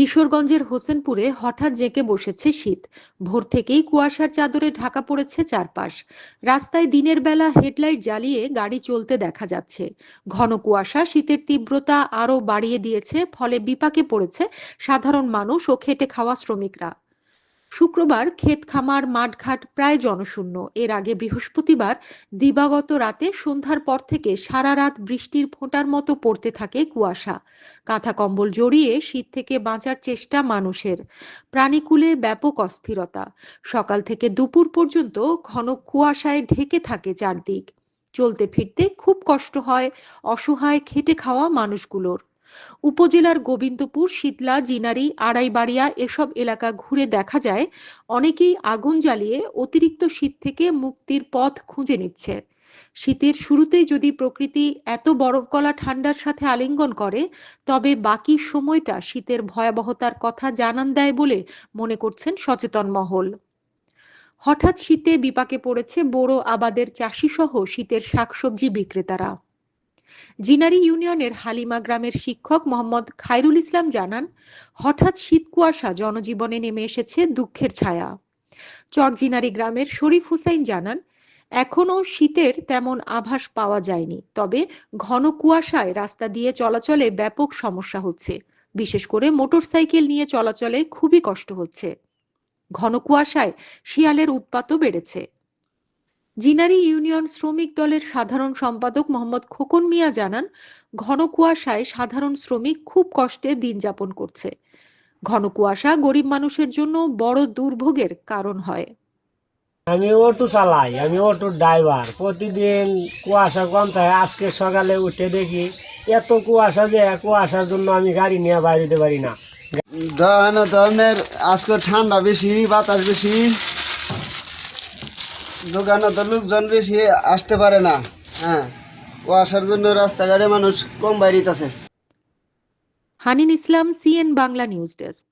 কিশোরগঞ্জের হোসেনপুরে হঠাৎ জেঁকে বসেছে শীত। ভোর থেকেই কুয়াশার চাদরে ঢাকা পড়েছে চারপাশ। রাস্তায় দিনের বেলা হেডলাইট জ্বালিয়ে গাড়ি চলতে দেখা যাচ্ছে। ঘন কুয়াশা শীতের তীব্রতা আরও বাড়িয়ে দিয়েছে, ফলে বিপাকে পড়েছে সাধারণ মানুষ ও খেটে খাওয়া শ্রমিকরা। শুক্রবার ক্ষেত খামার মাঠঘাট প্রায় জনশূন্য। এর আগে বৃহস্পতিবার দিবাগত রাতে সন্ধ্যার পর থেকে সারা রাত বৃষ্টির ফোঁটার মতো পড়তে থাকে কুয়াশা। কাঁথা কম্বল জড়িয়ে শীত থেকে বাঁচার চেষ্টা মানুষের। প্রাণীকুলে ব্যাপক অস্থিরতা। সকাল থেকে দুপুর পর্যন্ত ঘন কুয়াশায় ঢেকে থাকে চারদিক। চলতে ফিরতে খুব কষ্ট হয় অসহায় খেটে খাওয়া মানুষগুলোর। উপজেলার গোবিন্দপুর, শীতলা, জিনারি, আড়াইবাড়িয়া এসব এলাকা ঘুরে দেখা যায়। অনেকেই আগুন জ্বালিয়ে অতিরিক্ত শীত থেকে মুক্তির পথ খুঁজে নিচ্ছে। শীতের শুরুতেই যদি প্রকৃতি এত বরফ গলা ঠান্ডার সাথে আলিঙ্গন করে, তবে বাকি সময়টা শীতের ভয়াবহতার কথা জানান দেয় বলে মনে করছেন সচেতন মহল। হঠাৎ শীতে বিপাকে পড়েছে বড় আবাদের চাষি সহ শীতের শাকসবজি বিক্রেতারা। জিনারি ইউনিয়নের হালিমা গ্রামের শিক্ষক মোহাম্মদ খায়রুল ইসলাম জানান, হঠাৎ শীত কুয়াশা জনজীবনে নেমে এসেছে দুঃখের ছায়া। চরজিনারি গ্রামের শরীফ হুসাইন জানান, এখনও শীতের তেমন আভাস পাওয়া যায়নি, তবে ঘন কুয়াশায় রাস্তা দিয়ে চলাচলে ব্যাপক সমস্যা হচ্ছে। বিশেষ করে মোটরসাইকেল নিয়ে চলাচলে খুবই কষ্ট হচ্ছে। ঘন কুয়াশায় শিয়ালের উৎপাতও বেড়েছে। জিনারি ইউনিয়ন শ্রমিক দলের সাধারণ সম্পাদক মোহাম্মদ খোকন মিয়া জানান ঘন কুয়াশায় সাধারণ শ্রমিক খুব কষ্টে দিন যাপন করছে। ঘন কুয়াশা গরিব মানুষের জন্য বড় দুর্ভোগের কারণ হয়। আমি অটো চালাই আমি অটো ড্রাইভার। প্রতিদিন কুয়াশা কম থাকে। আজকে সকালে উঠে দেখি এত কুয়াশা যে কুয়াশার জন্য আমি গাড়ি নিয়ে বাইরে পারি না। আজকে ঠান্ডা বেশি বাতাস বেশি। দোকানে তো লোকজন বেশি আসতে পারে না। হ্যাঁ ও আসার জন্য রাস্তাঘাটে মানুষ কম বাইরিতেছে Hanin Islam, CN Bangla news desk.